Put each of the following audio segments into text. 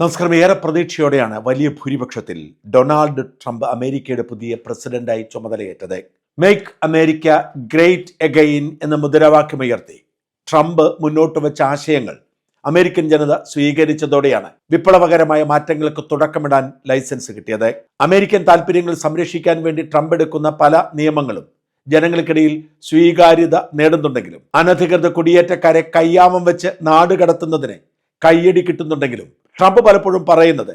നമസ്കാരം. ഏറെ പ്രതീക്ഷയോടെയാണ് വലിയ ഭൂരിപക്ഷത്തിൽ ഡൊണാൾഡ് ട്രംപ് അമേരിക്കയുടെ പുതിയ പ്രസിഡന്റായി ചുമതലയേറ്റത്. മേക്ക് അമേരിക്ക ഗ്രേറ്റ് എഗെയിൻ എന്ന മുദ്രാവാക്യം ഉയർത്തി. ട്രംപ് മുന്നോട്ട് വെച്ച ആശയങ്ങൾ അമേരിക്കൻ ജനത സ്വീകരിച്ചതോടെയാണ് വിപ്ലവകരമായ മാറ്റങ്ങൾക്ക് തുടക്കമിടാൻ ലൈസൻസ് കിട്ടിയത്. അമേരിക്കൻ താൽപ്പര്യങ്ങൾ സംരക്ഷിക്കാൻ വേണ്ടി ട്രംപ് എടുക്കുന്ന പല നിയമങ്ങളും ജനങ്ങൾക്കിടയിൽ സ്വീകാര്യത നേടുന്നുണ്ടെങ്കിലും അനധികൃത കുടിയേറ്റക്കാരെ കയ്യാമം വെച്ച് നാട് കടത്തുന്നതിന് കയ്യടി കിട്ടുന്നുണ്ടെങ്കിലും ട്രംപ് പലപ്പോഴും പറയുന്നത്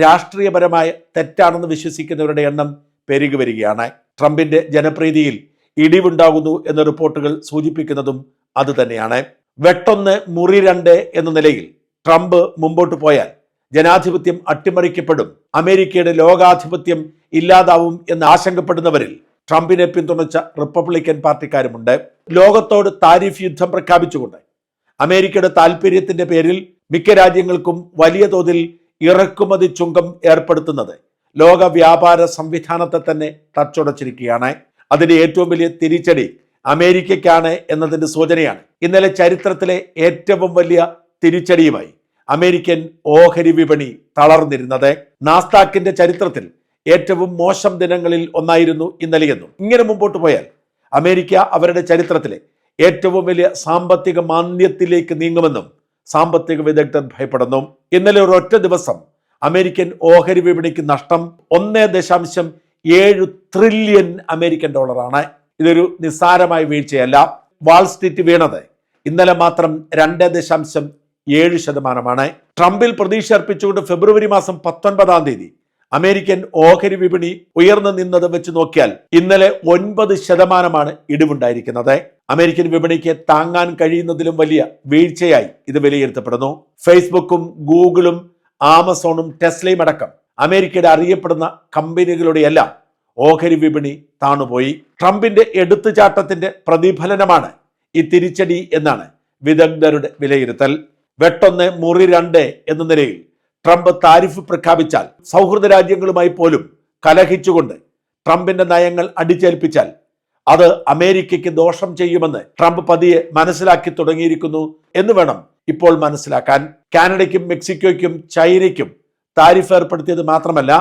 രാഷ്ട്രീയപരമായ തെറ്റാണെന്ന് വിശ്വസിക്കുന്നവരുടെ എണ്ണം പെരുകി വരികയാണ്. ട്രംപിന്റെ ജനപ്രീതിയിൽ ഇടിവുണ്ടാകുന്നു എന്ന റിപ്പോർട്ടുകൾ സൂചിപ്പിക്കുന്നതും അതുതന്നെയാണ് വെട്ടൊന്ന് മുറി രണ്ട് എന്ന നിലയിൽ ട്രംപ് മുമ്പോട്ട് പോയാൽ ജനാധിപത്യം അട്ടിമറിക്കപ്പെടും. അമേരിക്കയുടെ ലോകാധിപത്യം ഇല്ലാതാവും എന്ന് ആശങ്കപ്പെടുന്നവരിൽ ട്രംപിനെ പിന്തുണച്ച റിപ്പബ്ലിക്കൻ പാർട്ടിക്കാരുമുണ്ട്. ലോകത്തോട് താരിഫ് യുദ്ധം പ്രഖ്യാപിച്ചുകൊണ്ട് അമേരിക്കയുടെ താൽപര്യത്തിന്റെ പേരിൽ മിക്ക രാജ്യങ്ങൾക്കും വലിയ തോതിൽ ഇറക്കുമതി ചുങ്കം ഏർപ്പെടുത്തുന്നത് ലോക വ്യാപാര സംവിധാനത്തെ തന്നെ തച്ചുടച്ചിരിക്കുകയാണ്. അതിന്റെ ഏറ്റവും വലിയ തിരിച്ചടി അമേരിക്കയ്ക്കാണ് എന്നതിന്റെ സൂചനയാണ്. ഇന്നലെ ചരിത്രത്തിലെ ഏറ്റവും വലിയ തിരിച്ചടിയുമായി അമേരിക്കൻ ഓഹരി വിപണി തളർന്നിരുന്നത്. നാസ്താക്കിന്റെ ചരിത്രത്തിൽ ഏറ്റവും മോശം ദിനങ്ങളിൽ ഒന്നായിരുന്നു ഇന്നലെയെന്നും. ഇങ്ങനെ മുമ്പോട്ട് പോയാൽ അമേരിക്ക അവരുടെ ചരിത്രത്തിലെ ഏറ്റവും വലിയ സാമ്പത്തിക മാന്ദ്യത്തിലേക്ക് നീങ്ങുമെന്നും സാമ്പത്തിക വിദഗ്ധർ ഭയപ്പെടുന്നു. ഇന്നലെ ഒരൊറ്റ ദിവസം അമേരിക്കൻ ഓഹരി വിപണിക്ക് നഷ്ടം ഒന്നേ ദശാംശം ഏഴ് ട്രില്യൺ അമേരിക്കൻ ഡോളറാണ്. ഇതൊരു നിസ്സാരമായ വീഴ്ചയല്ല. വാൾസ്ട്രീറ്റ് വീണത് ഇന്നലെ മാത്രം രണ്ട് ദശാംശം ഏഴ് ശതമാനമാണ്. ട്രംപിൽ പ്രതീക്ഷ അർപ്പിച്ചുകൊണ്ട് ഫെബ്രുവരി മാസം പത്തൊൻപതാം തീയതി അമേരിക്കൻ ഓഹരി വിപണി ഉയർന്നു നിന്നത് വെച്ച് നോക്കിയാൽ ഇന്നലെ ഒൻപത് ശതമാനമാണ് ഇടിവുണ്ടായിരിക്കുന്നത്. അമേരിക്കൻ വിപണിക്ക് താങ്ങാൻ കഴിയുന്നതിലും വലിയ വീഴ്ചയായി ഇത് വിലയിരുത്തപ്പെടുന്നു. ഫേസ്ബുക്കും ഗൂഗിളും ആമസോണും ടെസ്ലയും അടക്കം അമേരിക്കയുടെ അറിയപ്പെടുന്ന കമ്പനികളുടെയെല്ലാം ഓഹരി വിപണി താണുപോയി. ട്രംപിന്റെ എടുത്തുചാട്ടത്തിന്റെ പ്രതിഫലനമാണ് ഈ തിരിച്ചടി എന്നാണ് വിദഗ്ധരുടെ വിലയിരുത്തൽ. വെട്ടൊന്ന് മുറി രണ്ട് എന്ന നിലയിൽ ട്രംപ് താരിഫ് പ്രഖ്യാപിച്ചാൽ സൗഹൃദ രാജ്യങ്ങളുമായി പോലും കലഹിച്ചുകൊണ്ട് ട്രംപിന്റെ നയങ്ങൾ അടിച്ചേൽപ്പിച്ചാൽ അത് അമേരിക്കയ്ക്ക് ദോഷം ചെയ്യുമെന്ന് ട്രംപ് പതിയെ മനസ്സിലാക്കി തുടങ്ങിയിരിക്കുന്നു എന്ന് വേണം ഇപ്പോൾ മനസ്സിലാക്കാൻ. കാനഡയ്ക്കും മെക്സിക്കോയ്ക്കും ചൈനയ്ക്കും താരിഫ് ഏർപ്പെടുത്തിയത് മാത്രമല്ല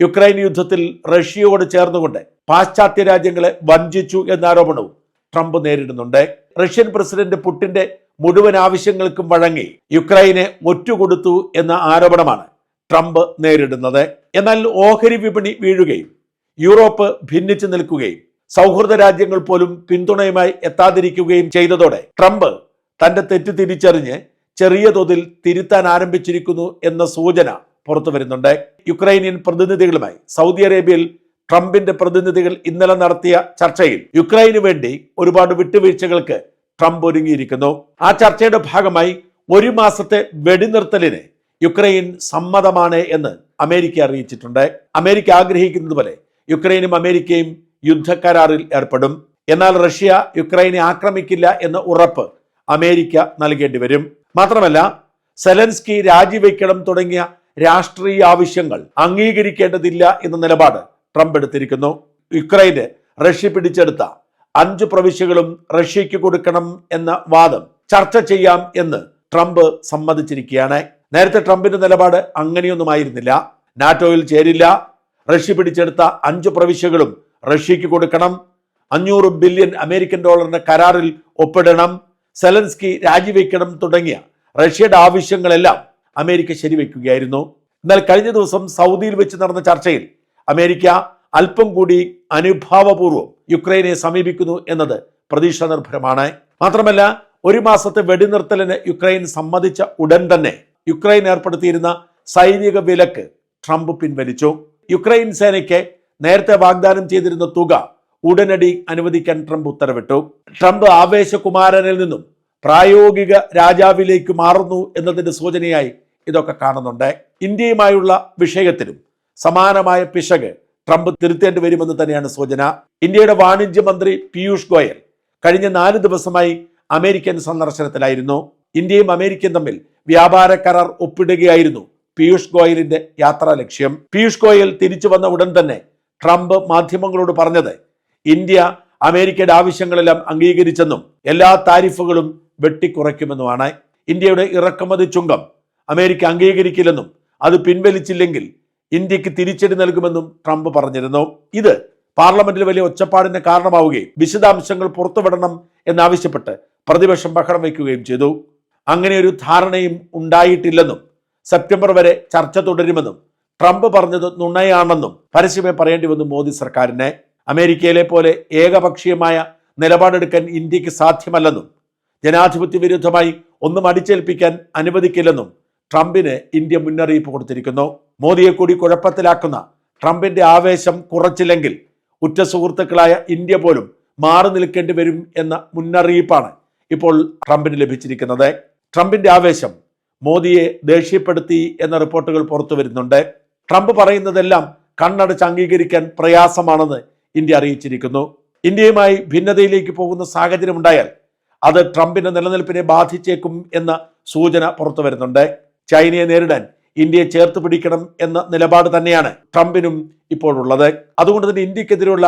യുക്രൈൻ യുദ്ധത്തിൽ റഷ്യയോട് ചേർന്നുകൊണ്ട് പാശ്ചാത്യ രാജ്യങ്ങളെ വഞ്ചിച്ചു എന്ന ആരോപണവും ട്രംപ് നേരിടുന്നുണ്ട്. റഷ്യൻ പ്രസിഡന്റ് പുടിന്റെ മുഴുവൻ ആവശ്യങ്ങൾക്കും വഴങ്ങി യുക്രൈനെ ഒറ്റുകൊടുത്തു എന്ന ആരോപണമാണ് ട്രംപ് നേരിടുന്നത്. എന്നാൽ ഓഹരി വിപണി വീഴുകയും യൂറോപ്പ് ഭിന്നിച്ചു നിൽക്കുകയും സൗഹൃദ രാജ്യങ്ങൾ പോലും പിന്തുണയുമായി എത്താതിരിക്കുകയും ചെയ്തതോടെ ട്രംപ് തന്റെ തെറ്റ് തിരിച്ചറിഞ്ഞ് ചെറിയ തോതിൽ തിരുത്താൻ ആരംഭിച്ചിരിക്കുന്നു എന്ന സൂചന പുറത്തു വരുന്നുണ്ട്. യുക്രൈനിയൻ പ്രതിനിധികളുമായി സൗദി അറേബ്യയിൽ ട്രംപിന്റെ പ്രതിനിധികൾ ഇന്നലെ നടത്തിയ ചർച്ചയിൽ യുക്രൈനു വേണ്ടി ഒരുപാട് വിട്ടുവീഴ്ചകൾക്ക് ട്രംപ് ഒരുങ്ങിയിരിക്കുന്നു. ആ ചർച്ചയുടെ ഭാഗമായി ഒരു മാസത്തെ വെടിനിർത്തലിന് യുക്രൈൻ സമ്മതമാണ് എന്ന് അമേരിക്ക അറിയിച്ചിട്ടുണ്ട്. അമേരിക്ക ആഗ്രഹിക്കുന്നത് പോലെ യുക്രൈനും അമേരിക്കയും യുദ്ധക്കരാറിൽ ഏർപ്പെടും. എന്നാൽ റഷ്യ യുക്രൈനെ ആക്രമിക്കില്ല എന്ന ഉറപ്പ് അമേരിക്ക നൽകേണ്ടി വരും. മാത്രമല്ല സെലൻസ്കി രാജിവെക്കണം തുടങ്ങിയ രാഷ്ട്രീയ ആവശ്യങ്ങൾ അംഗീകരിക്കേണ്ടതില്ല എന്ന നിലപാട് ട്രംപ് എടുത്തിരിക്കുന്നു. യുക്രൈന് റഷ്യ പിടിച്ചെടുത്ത അഞ്ച് പ്രവിശ്യകളും റഷ്യയ്ക്ക് കൊടുക്കണം എന്ന വാദം ചർച്ച ചെയ്യാം എന്ന് ട്രംപ് സമ്മതിച്ചിരിക്കുകയാണ്. നേരത്തെ ട്രംപിന്റെ നിലപാട് അങ്ങനെയൊന്നുമായിരുന്നില്ല. നാറ്റോയിൽ ചേരില്ല. റഷ്യ പിടിച്ചെടുത്ത അഞ്ച് പ്രവിശ്യകളും റഷ്യയ്ക്ക് കൊടുക്കണം. അഞ്ഞൂറ് ബില്യൺ അമേരിക്കൻ ഡോളറിന്റെ കരാറിൽ ഒപ്പിടണം. സെലൻസ്കി രാജിവെക്കണം തുടങ്ങിയ റഷ്യയുടെ ആവശ്യങ്ങളെല്ലാം അമേരിക്ക ശരിവെക്കുകയായിരുന്നു. എന്നാൽ കഴിഞ്ഞ ദിവസം സൗദിയിൽ വെച്ച് നടന്ന ചർച്ചയിൽ അമേരിക്ക അല്പം കൂടി അനുഭാവപൂർവം യുക്രൈനെ സമീപിക്കുന്നു എന്നത് പ്രതീക്ഷ നിർഭരമാണ് മാത്രമല്ല ഒരു മാസത്തെ വെടിനിർത്തലിന് യുക്രൈൻ സമ്മതിച്ച ഉടൻ തന്നെ യുക്രൈൻ ഏർപ്പെടുത്തിയിരുന്ന സൈനിക വിലക്ക് ട്രംപ് പിൻവലിച്ചു. യുക്രൈൻ സേനയ്ക്ക് നേരത്തെ വാഗ്ദാനം ചെയ്തിരുന്ന തുക ഉടനടി അനുവദിക്കാൻ ട്രംപ് ഉത്തരവിട്ടു. ട്രംപ് ആവേശകുമാരനിൽ നിന്നും പ്രായോഗിക രാജാവിലേക്ക് മാറുന്നു എന്നതിന്റെ സൂചനയായി ഇതൊക്കെ കാണുന്നുണ്ട്. ഇന്ത്യയുമായുള്ള വിഷയത്തിലും സമാനമായ പിശക് ട്രംപ് തിരുത്തേണ്ടി വരുമെന്ന് തന്നെയാണ് സൂചന. ഇന്ത്യയുടെ വാണിജ്യ മന്ത്രി പീയൂഷ് ഗോയൽ കഴിഞ്ഞ നാല് ദിവസമായി അമേരിക്കൻ സന്ദർശനത്തിലായിരുന്നു. ഇന്ത്യയും അമേരിക്കയും തമ്മിൽ വ്യാപാര കരാർ ഒപ്പിടുകയായിരുന്നു പീയൂഷ് ഗോയലിന്റെ യാത്രാ ലക്ഷ്യം. പീയൂഷ് ഗോയൽ തിരിച്ചു വന്ന ഉടൻ തന്നെ ട്രംപ് മാധ്യമങ്ങളോട് പറഞ്ഞത് ഇന്ത്യ അമേരിക്കയുടെ ആവശ്യങ്ങളെല്ലാം അംഗീകരിച്ചെന്നും എല്ലാ താരിഫുകളും വെട്ടിക്കുറയ്ക്കുമെന്നുമാണ്. ഇന്ത്യയുടെ ഇറക്കുമതി ചുങ്കം അമേരിക്ക അംഗീകരിക്കില്ലെന്നും അത് പിൻവലിച്ചില്ലെങ്കിൽ ഇന്ത്യയ്ക്ക് തിരിച്ചടി നൽകുമെന്നും ട്രംപ് പറഞ്ഞിരുന്നു. ഇത് പാർലമെന്റിൽ വലിയ ഒച്ചപ്പാടിന് കാരണമാവുകയും വിശദാംശങ്ങൾ പുറത്തുവിടണം എന്നാവശ്യപ്പെട്ട് പ്രതിപക്ഷം ബഹളം വയ്ക്കുകയും ചെയ്തു. അങ്ങനെ ഒരു ധാരണയും ഉണ്ടായിട്ടില്ലെന്നും സെപ്റ്റംബർ വരെ ചർച്ച തുടരുമെന്നും ട്രംപ് പറഞ്ഞത് നുണയാണെന്നും പരസ്യമേ പറയേണ്ടി വന്നു മോദി സർക്കാരിനെ. അമേരിക്കയിലെ പോലെ ഏകപക്ഷീയമായ നിലപാടെടുക്കാൻ ഇന്ത്യയ്ക്ക് സാധ്യമല്ലെന്നും ജനാധിപത്യ വിരുദ്ധമായി ഒന്നും അടിച്ചേൽപ്പിക്കാൻ അനുവദിക്കില്ലെന്നും ട്രംപിന് ഇന്ത്യ മുന്നറിയിപ്പ് കൊടുത്തിരിക്കുന്നു. മോദിയെ കൂടി കുഴപ്പത്തിലാക്കുന്ന ട്രംപിന്റെ ആവേശം കുറച്ചില്ലെങ്കിൽ ഉറ്റ സുഹൃത്തുക്കളായ ഇന്ത്യ പോലും മാറി നിൽക്കേണ്ടി വരും എന്ന മുന്നറിയിപ്പാണ് ഇപ്പോൾ ട്രംപിന് ലഭിച്ചിരിക്കുന്നത്. ട്രംപിന്റെ ആവേശം മോദിയെ ദേഷ്യപ്പെടുത്തി എന്ന റിപ്പോർട്ടുകൾ പുറത്തു വരുന്നുണ്ട്. ട്രംപ് പറയുന്നതെല്ലാം കണ്ണടച്ച് അംഗീകരിക്കാൻ പ്രയാസമാണെന്ന് ഇന്ത്യ അറിയിച്ചിരിക്കുന്നു. ഇന്ത്യയുമായി ഭിന്നതയിലേക്ക് പോകുന്ന സാഹചര്യം ഉണ്ടായാൽ അത് ട്രംപിന്റെ നിലനിൽപ്പിനെ ബാധിച്ചേക്കും എന്ന സൂചന പുറത്തു വരുന്നുണ്ട്. ചൈനയെ നേരിടാൻ ഇന്ത്യയെ ചേർത്ത് പിടിക്കണം എന്ന നിലപാട് തന്നെയാണ് ട്രംപിനും ഇപ്പോഴുള്ളത്. അതുകൊണ്ട് തന്നെ ഇന്ത്യക്കെതിരെയുള്ള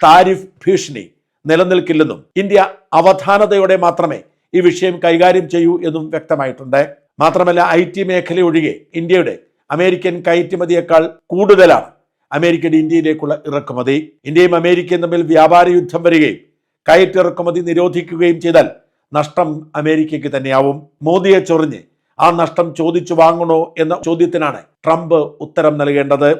താരിഫ് ഭീഷണി നിലനിൽക്കില്ലെന്നും ഇന്ത്യ അവധാനതയോടെ മാത്രമേ ഈ വിഷയം കൈകാര്യം ചെയ്യൂ എന്നും വ്യക്തമായിട്ടുണ്ട്. മാത്രമല്ല ഐ ടി മേഖല ഒഴികെ ഇന്ത്യയുടെ അമേരിക്കൻ കയറ്റുമതിയേക്കാൾ കൂടുതലാണ് അമേരിക്കയുടെ ഇന്ത്യയിലേക്കുള്ള ഇറക്കുമതി. ഇന്ത്യയും അമേരിക്കയും തമ്മിൽ വ്യാപാര യുദ്ധം വരികയും കയറ്റിറക്കുമതി നിരോധിക്കുകയും ചെയ്താൽ നഷ്ടം അമേരിക്കയ്ക്ക് തന്നെയാവും. മോദിയെ ചൊറിഞ്ഞ് ആ നഷ്ടം ചോദിച്ചു വാങ്ങണോ എന്ന ചോദ്യത്തിനാണ് ട്രംപ് ഉത്തരം നൽകേണ്ടത്.